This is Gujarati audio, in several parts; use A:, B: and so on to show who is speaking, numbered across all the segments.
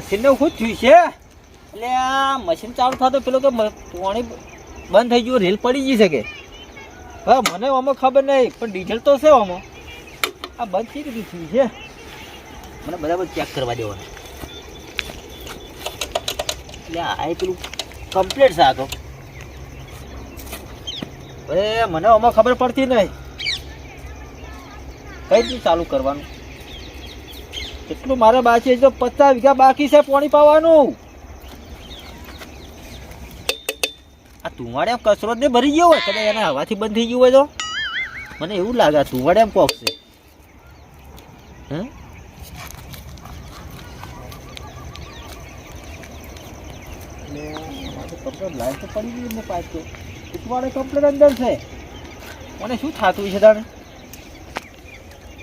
A: મશીન ને શું થયું છે? એટલે આ મશીન ચાલુ થતો પેલો કે પાણી બંધ થઈ ગયું, રેલ પડી ગઈ શકે હા મને આમાં ખબર નહીં, પણ ડીઝલ તો છે આમાં. આ બંધ થઈ ગયું થયું છે. મને બરાબર ચેક કરવા દેવાનું. એટલે આ પેલું કમ્પ્લેટ છે આ તો મને આમાં ખબર પડતી નહીં. કઈ રીતે ચાલુ કરવાનું? કેટલું મારે બાકી છે પચાસ વીઘા બાકી છે પાણી પાવાનું. આ તુવાડે કચરો જ ને ભરી ગયો હોય, કદાચ એના હવાથી બંધ થઈ ગયું હોય તો. મને એવું લાગે, આ તુવાડે એમ કોક છે. હે? કપડે લાઈન તો પડી ગયું પાછો. તુવાડે કમ્પ્લેટ અંદર છે. મને શું થતું છે તાણે?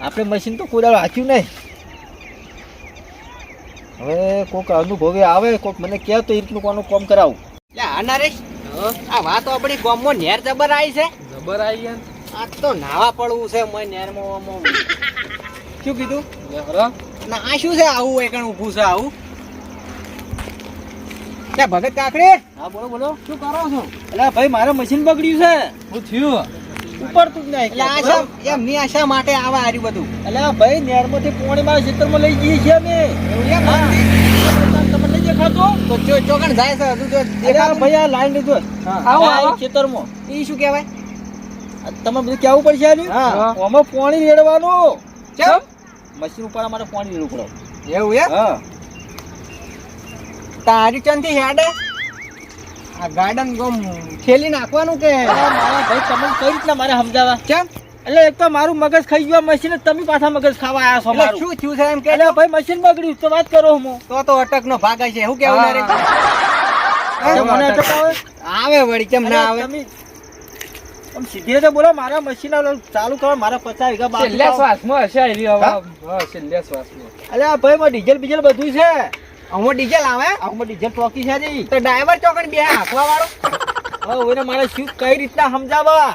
A: આપણે મશીન તો કોઈ દાડો હાચ્યું નહીં. હવે કોક અનુભવે આવે કોક મને કહે તો એ રીતનું કોનું કામ કરાવું.
B: આના રે આ વાત આપણી ગામમાં નેર જબર આવી છે?
C: જબર આવી
B: આ તો નાવા પડવું છે મય નેરમાં આમાં. શું કીધું?
C: ને
B: ના આ શું છે? આવું એકણ ઊભું છે આવું. ભગત કાકડે?
A: હા બોલો બોલો.
B: શું કરો છો?
A: એટલે ભાઈ મારે મશીન બગડ્યું છે.
C: હું થયું?
A: ઉપર તું જ નહીં.
B: એટલે આ શા એમની આ માટે આવા હાર્યું બધું?
A: એટલે ભાઈ નેરમાંથી પોણી મારા ખેતરમાં લઈ જઈએ છીએ અમે. તમને નહીં દેખાતો
B: તો ચો- ચોકણ જાય છે હજુ તો
A: અરે ભાઈ આ લાઈન લીધો
B: આવો, આવો.
A: ખેતરમાં
B: ઈ શું કહેવાય?
A: તમે બધું કેવું પડશે આની?
B: હા.
A: આમાં પાણી રેડવાનું.
B: કેમ
A: મશીન ઉપર અમારે પોણી રેડવું પડે.
B: એવું એમ?
A: હા.
B: તારી ચંદી હેડે? આ ગાર્ડન ગમ ખેલી નાખવાનું કે?
A: મારા ભાઈ તમે કઈ રીતના મારે સમજાવવા
B: કેમ?
A: એટલે એક તો મારું મગજ ખાઈ ગયું મશીન તમે પાછા મગજ ખાવા આવ્યા છો મારું.
B: શું થયું છે એમ કે?
A: એટલે ભાઈ મશીન બગડ્યું તો વાત કરો હું
B: તો તો અટક નો ભાગ છે શું કેવું
A: મારે મને અટક આવે
B: આવે વળી કેમ ના આવે?
A: સીધી રીતે બોલો મારા મશીન ચાલુ કરો મારા પચાસ વીઘા બાર
C: છેલ્લે. શ્વાસમાં હશે આવી હવે શ્વાસમાં.
A: ભાઈ માં ડીઝલ બીજલ બધું છે.
B: અમો ડીઝલ આવે
A: અમો ડીઝલ ટોકી છે જી.
B: તો ડ્રાઈવર ચોકડ બે હાંકવા વાળો
A: હવે એને મારે શું કઈ રીતના સમજાવવા?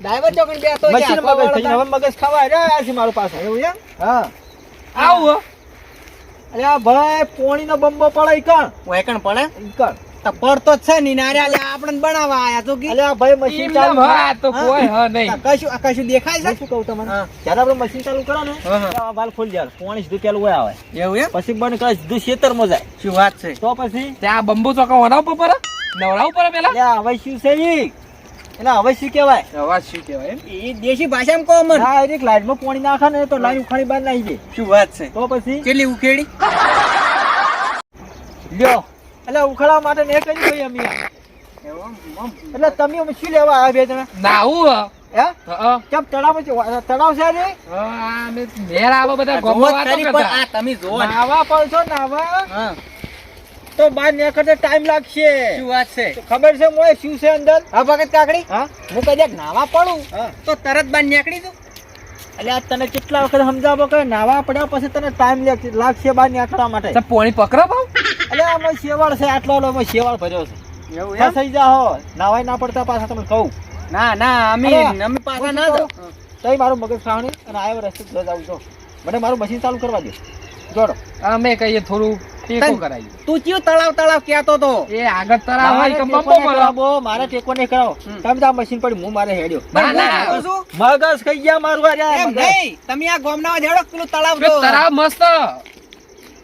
B: ડ્રાઈવર ચોકડ બે તો
A: મશીન મગજ થઈ હવે મગજ ખાવા રે આ છે મારું પાસે
B: એવું છે?
A: હા.
C: આવું
A: અરે ભાઈ પોણીનો બંબો પડે ઈકણ
B: વેકણ પડે?
A: ઈકણ
B: પડતો જ છે ની. નારે આલે આપણને બનાવવા આયા તો કે.
A: અલે આ ભાઈ મશીન ચાલુ
C: હા તો કોઈ હ નહીં.
B: કશું કશું દેખાય છે?
A: શું કહું તમને?
B: હા.
A: જ્યારે આપણે મશીન ચાલુ કરો ને
B: હા, હા.
A: આ વાલ ખોલી જાય. પોણી સીધું હોય આવે.
B: એવું એમ?
A: પછી બને કઈ સીધું ખેતરમાં જાય.
B: શું વાત છે?
A: તો પછી?
C: ત્યાં બંબુ ચોકા વનાવ પર નવરાવ પર પેલા?
A: હવે શું છે ઈ? એટલે હવે શું કહેવાય?
C: હવે શું કહેવાય એમ?
B: એ દેશી ભાષામાં કહો મન
A: ડાયરેક્ટ લાઈનમાં પાણી નાખે ને તો લાઈન ઉખાડી બહાર નાખી દે.
B: શું વાત છે?
A: તો પછી?
B: કેટલી ઉખેડી?
A: લ્યો. એટલે ઉખાડવા માટે ને કરી ભાઈ અમે? એટલે તમે અમે શું લેવા આવ્યા બે જણા?
C: નાવું
A: હે કેમ તળાવ છે? તળાવ છે ને
C: મેર આવા બધા
B: જોવો
C: ગોમો
B: જ ખરી પણ તમે.
A: નાવા નાવા? તો બહાર નીકળતે ટાઈમ લાગશે.
B: શું વાત છે?
A: ખબર છે મોય શું છે અંદર?
B: હા ભગત કાકડી.
A: હા?
B: હું કદાચ નાવા પડું. તો તરત બાર નીકળી દઉં
A: એટલે આ તને કેટલા વખત સમજાવો કે નાવા પડ્યા પછી તને ટાઈમ લાગશે બહાર નીકળવા માટે.
C: પોણી પકડો ભાવ
A: એટલે આમાં શેવાળ છે આટલો આટલો શેવાળ ભર્યો છે.
B: એવું
A: થઈ જાઓ નાવાય ના પડતા પાછા તમે કહું.
B: ના ના અમે અમે પાછા ના
A: જાઓ? તઈ મારું મગજ ખાવણી અને આવ્યો રસ્તે જ જાઉં છો. મને મારું મશીન ચાલુ કરવા દે. જોડો.
C: અમે કહીએ થોડું ટેકો
B: તું તળાવ તળાવ કહેતો તો?
C: એ આગળ તળાવ હોય કે
A: મારે
C: બંબો
A: ટેકો નહીં
C: મળે
A: કરાવો, મારે ટેકો નહીં કરાવો તમે તો મશીન પડી હું મારે હેડ્યો.
C: ના, ના.
B: હું કહું છું,
A: મગજ ખાઈ ગયા મારું અરે
B: નહીં તમે આ ગામના જેડો પેલું તળાવ જો
C: તળાવ મસ્ત.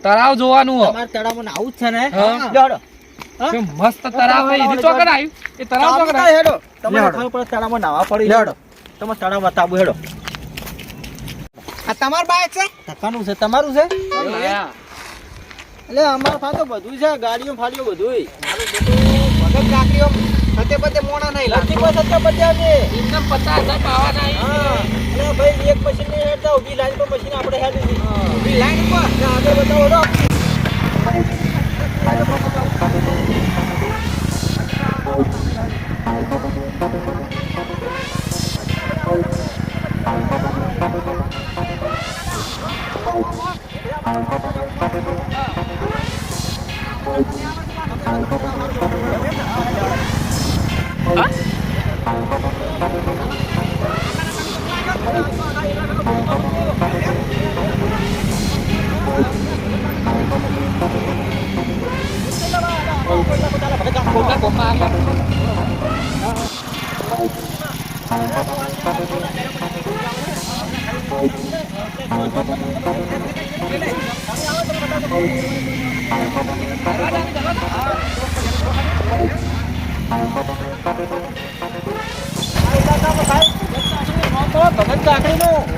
C: તળાવ જોવાનું
A: તમારે તળાવમાં આવું જ છે ને. જોડો
C: મસ્ત તળાવ હોય? એની ચોકડ આવ્યું એ તળાવ
A: તાબુ હેડો. તમને ખબર પડે તળાવમાં નાવા પડી
B: લેવડો.
A: તમે તળાવમાં તાબુ હેડો.
B: આ તમાર બાઈક છે?
A: તમારું છે? એટલે અમારા ફાતો બધું છે ગાડીઓ ફાડીઓ બધું
B: ભગત કાકરીઓ સત્ય પતે મોણા નહીં લાગતી
A: પણ સત્ય પતે આવે
C: એકદમ પચાસ હજાર
A: પાવા ભાઈ એક મશીનની હેડતા ઊભી લાઈન પર મશીન આપણે હેડી
B: ઊભી લાઈન
C: પર Hả?
A: Thank you.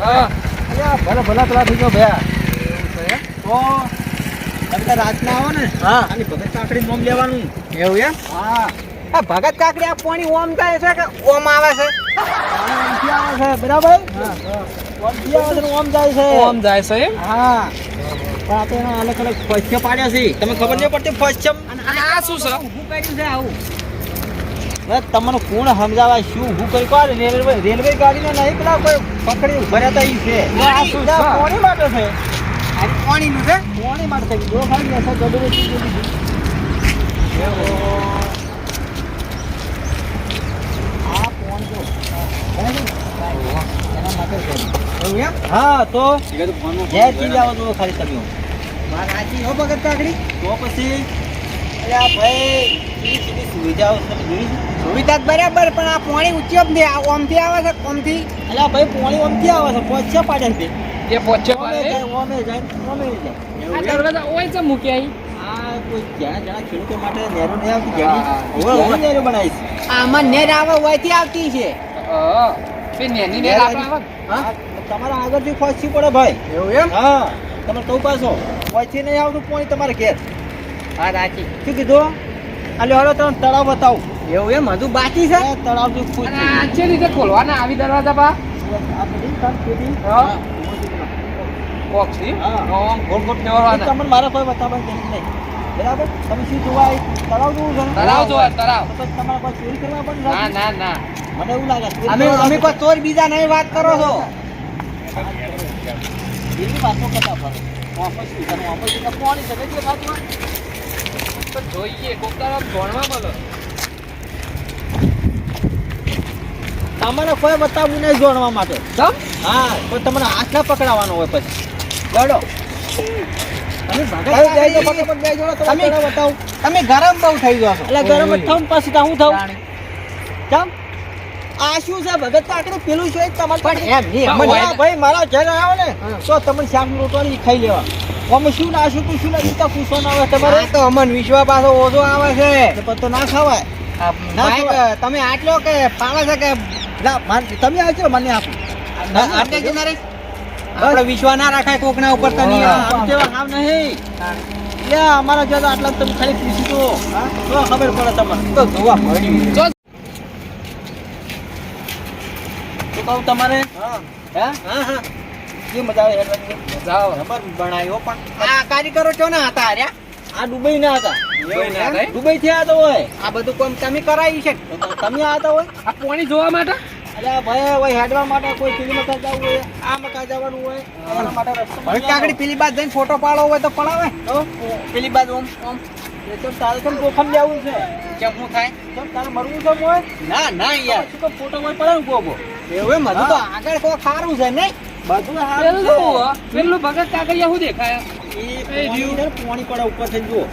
C: હા.
A: ભલે ભલા પેલા થઈ ગયો ભયા તો રાતના આવો ને
B: હા.
A: અને ભગત કાકડી નોમ લેવાનું
B: એવું એમ
A: હા
B: આ ભગત કાકડી આ પાણી ઓમ થાય છે કે ઓમ આવે છે
A: ઓમથી આવે છે બરાબર ઓમ જાય છે
C: ઓમ જાય છે
A: હા એના અલગ અલગ પૈસા પાડ્યા છે. તમે ખબર નહીં પડતી પશ્ચિમ
C: અને આ શું છે?
B: ઊભું કર્યું છે આવું.
A: તમને કોણ સમજાવાય શું? હું કરી કહો રેલવે રેલવે ગાડીને નહીં પેલા કોઈ પકડી ભર્યા તા છે.
C: આ શું છે?
A: કોની માટે છે?
B: આ નું છે?
A: કોની માટે છે? જો ખાલી એસા છે.
B: એવું
A: હા તો? જે ચીજ આવો તો ખાલી તમે.
B: વાત સાચી હો ભગત કાકડી?
A: તો પછી? અરે આ ભાઈ એ સીધી સુવિધાઓ તમે જોઈ?
B: સુવિધા બરાબર પણ આ પાણી ઊંચી આ ઓમથી આવે છે ઓમથી?
A: એટલે ભાઈ પોણી ઓમથી આવે છે પોચે પાડે છે
C: એ પોચે
A: પાડે જાય ઓમે જાય ઓમે જાય.
C: આ દરવાજા ઓય છે મૂક્યા
B: આમાં નેર આવે ઓયથી આવતી છે.
A: તમારા આગળથી પહોંચી પડે ભાઈ.
B: એવું એમ?
A: હા. તમે તો પાછો પછી નહીં આવતું પોણી તમારે ઘેર.
B: હા રાખી
A: શું કીધું? અલે હળો તમે તળાવ બતાવું.
B: એવું એમ? હજુ બાકી છે?
C: તળાવ જો છે રીતે ખોલવાના આવી દરવાજા
A: મારે કોઈ બતાવવાની જરૂર નહીં. બરાબર? તમે શું જોવા તળાવ જોવું છે
C: તળાવ જોવા, તળાવ.
A: તમારે કોઈ ચોરી કરવા પણ
C: ના ના ના.
A: મને એવું લાગે
B: અમે અમે કોઈ ચોર બીજા નહીં વાત કરો છો?
A: એવી વાતો કરતા ફરો. વાપસ શું કરે? વાપસ એટલે કોની છે? દેખાતું હોય?
C: તો જોઈએ કોક ભણવા મળે
A: તમારે કોઈ બતાવવું નહીં જોડવા માટે હા તો તમને હાથ ના પકડાવવાનો હોય પછી લડો
B: તમે તમે- તમે ગરમ બહુ થઈ જશો
A: એટલે ગરમ ને પછી તો હું થવું
B: જાણે.
A: આ શું છે? ભગત પેલું છે તમારે
B: પણ એમ નહીં,
A: ભાઈ મારા ઘેર આવ્યો ને તો તમને શાક રોટવાની ખાઈ લેવા. અમે શું ના શું શું ના જીતા પૂછો ના આવે તમારે?
B: તો અમન વિશ્વા પાછો ઓછો આવે છે.
A: તો ના ખાવાય.
B: તમે આટલો કે પાવે છે કે
A: ના તમે આવજો મને આપો.
B: આ- આટલે આપણે વિશ્વા ના રાખાય કોકના ઉપર તો નહીં
A: આમ નહીં. લે અમારા જો આટલા તમે ખાલી પૂછી દો તો ખબર પડે તમને
B: તો જોવા
A: કહું તમારે? હે.
B: હા? હા
A: મજા આવે હેડવાની?
B: બનાવ્યો પણ. આ કારીગરો ચો ના હતા હાર્યા
A: આ દુબઈ ના હતા.
C: દુબઈ ના હતા, એમ?
A: દુબઈ થી આવ્યા હોય.
B: આ બધું કામ તમે કરાવી છે?
A: તમે આવ્યા હોય?
C: આ પોણી જોવા માટે?
A: અલ્યા ભાઈ હોય હેડવા માટે કોઈ પેલી મકા જવું હોય. આ મકા જવાનું હોય. એના માટે રસ્તો
B: હવે કાકડી પેલી બાદ જઈને ફોટો પાડો હોય તો પડાવે.
A: તો
B: પેલી બાદ ઓમ ઓમ.
A: એ તો તારે કેમ જોખમ લેવું છે.
B: કેમ શું થાય?
A: તારે મરવું છે હોય
B: ના ના યાર.
A: શું ફોટો હોય પડે ને કોકો
B: એવું એમ તો આગળ કોઈ ખારું છે નહીં.
A: બધું હારું
C: પેલું ભગત કાકડિયા શું દેખાય?
A: એ પોણી પડે ઉપર જુઓ.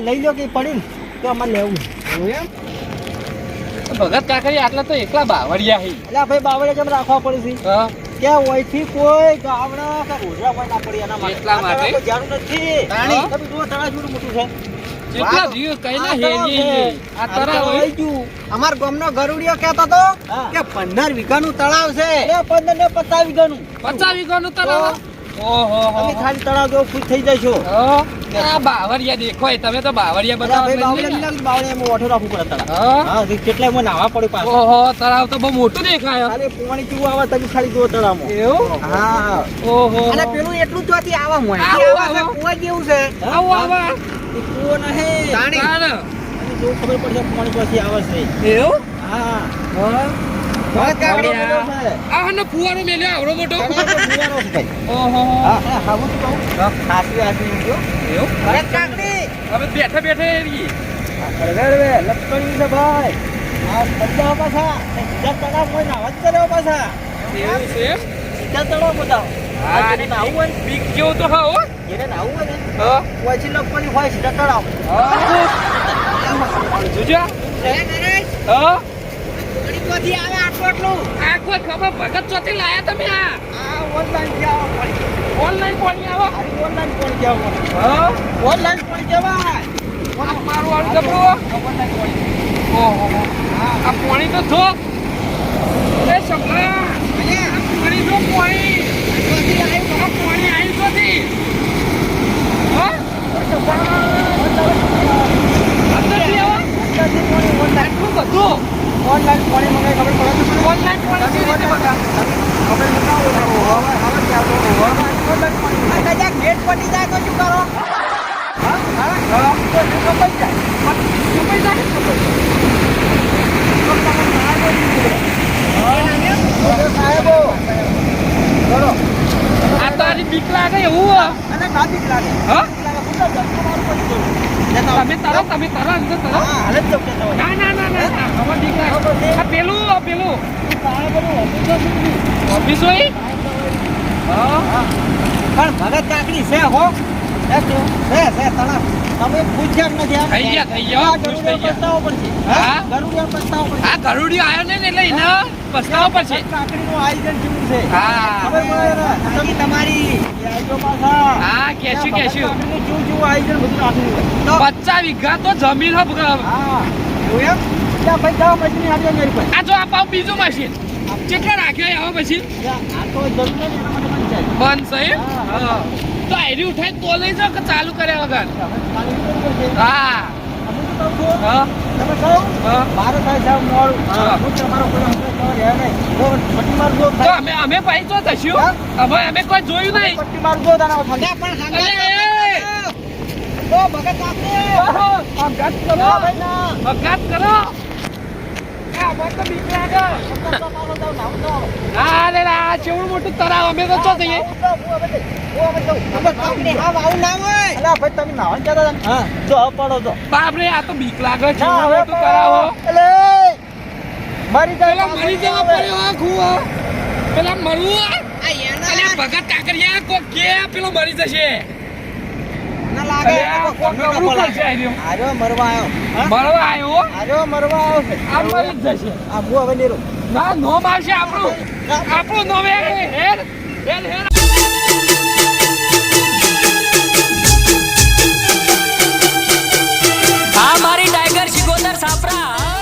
A: લઈ લો કે પડી ને તો અમારે લેવું.
B: એમ?
C: ભગત કાકડિયા આટલા તો એકલા બાવળિયા
A: એટલે ભાઈ બાવળે કેમ રાખવા પડે છે? કે ઓયથી કોઈ કે રોજડા કોઈ ના પડી એના માટે
C: એટલા માટે?
A: આ તળાવ કોઈ જાડું નથી
B: તાણી.
A: તમે જુઓ તળાવ કેવડું મોટું છે
C: જેટલા જીવ કઈ ના
A: આ તળાવ
C: હેરીએ
A: છે.
C: આ
A: આ
C: તળાવ
A: તળાવ
C: હોય.
A: ગયું.
B: અમાર ગામનો ગરુડિયો કહેતો તો કે પંદર વીઘાનું તળાવ છે
A: એ પંદર ને પચાસ વીઘાનું
C: પચાસ વીઘાનું તળાવ ઓહો
A: તમે ખાલી તળાવ જો ખુશ થઈ જશો
C: હા. આ બાવળિયા દેખો તમે તો
A: બાવરિયા
C: બતાવો
A: એમાં ઓઠો રાખવું પડે તળાવ.
C: હા?
A: હા મને નાવા પડે પાછું.
C: ઓહો તળાવ તો બહુ મોટું દેખાય.
A: પાણી કેવું આવે તમે ખાલી જો તળાવમાં.
C: એવું?
A: હા.
C: ઓહો.
B: અને પેલું એટલું જ જોતી આવા
C: આવું.
B: કૂવા જેવું છે.
C: આવો
A: નહીં. જો ખબર પડશે પાણી પાસે આવે છે.
C: એવું?
A: હા.
C: હા.
B: હવે કાકડી
A: આ
C: આ હને ફુવારો મેલ્યો આવડો મોટો
A: ફુવારો છે.
C: ઓહો
A: હા, હા, હા, હું શું કહું? હાચવી હાચવી ઊંઘ્યો.
C: એવું
B: ભરત કાકડી
C: હવે બેઠે બેઠે એરી.
A: કળવેળવે લપકણી છે ભાઈ આ બધા પાછા સીધા તળાવ કોઈ નાવા જ કર્યો પાછા
C: એવું છે?
A: સીધા તળાવ બધા
C: હા,
A: જેને નાવું હોય
C: બીક જેવું તો હા હો.
A: જેને નાવું હોય ને
C: હા.
A: પછી લપકણી હોય સીધા તળાવ
C: જોજો. હા.
B: ક્યાંથી આવે આટલું
C: આખો ખબર ભગત ચોથી લાયા તમે આ?
A: ઓનલાઈન કેવા
C: ઓનલાઈન પાણી આવો
A: ઓનલાઈન કોણ કેવા
C: હા
A: ઓનલાઈન કહેવાય
C: આ મારું આવું
A: કોણ
C: ઓહો. આ પાણી તો જો. એ આ પાણી જો પાણી. આ પાણી આવી ચોથી. હા? આવો. આટલું બધું.
A: ઓનલાઈન પાણી મંગાવી ખબર પડે
C: ઓનલાઈન પાણી બગા
A: હવે કદાચ ગેટ પટી જાય તો શું કરો હા હા હા ખબર સાહેબો ચલો
C: આ તો બીક લાગે એવું હો.
A: અને લાગે
C: હા
A: લાગે જતા
C: તમે તરો તમે તરો અંદર તરો આ પેલું આ પેલું.
A: ઓફિસ
C: હા.
A: પણ ભગત કાકડી છે હો. છે? છે છે તમે પૂછ્યા નથી
C: થઈ ગયા, થઈ ગયા, ખુશ થઈ ગયા.
A: પસ્તાવો પડશે
C: હા?
A: ગરુડિયા પસ્તાવો પડશે
C: આ ગરુડિયો આવ્યો ને એટલે એને પસ્તાવો પડશે
A: કાકડીનું આયોજન કેવું છે.
C: હા.
A: તમે તમારી એ.
C: હા કેશું કેશું.
A: કેવું કેવું આયોજન બધું. તો
C: પચાસ વીઘા તો જમીન
A: હા એવું ભાઈ જાઓ મશીન મારી
C: આ જો આ પાવ બીજું મશીન કેટલા રાખ્યા આવો મશીન
A: આ તો જરૂર બંધ. હા.
C: તો આયરી ઉઠાઈ તો લઈ જાઓ કે ચાલુ કર્યા વગર. હા.
A: તમે કહો
C: હા.
A: મારે થાય સાહેબ મોડું
C: હા.
A: તમારો કોઈ જો
C: અમે અમે ભાઈ તો થશું અમે અમે કોઈ જોયું નહીં.
A: પટ્ટી મારજો તારા ખાલી પણ
C: એ!
A: તો ભગત આપને
C: ઓહો, અપઘાત કરો.
A: ના ભાઈ ના.
C: અપઘાત કરો. તો આ ચેવડું મોટું તળાવ અમે તો ચો જઈએ બાપરે આ તો બીક લાગે છે મોટું કરાવો
A: મરી જાય
C: મરી જવા પડ્યો આ પેલા મરવું ભગત કાકરિયા કોક કે પેલો મરી જશે. આપણું. આપણું નો હેર હેર મારી ટાઈગર શિકોદર સાપરા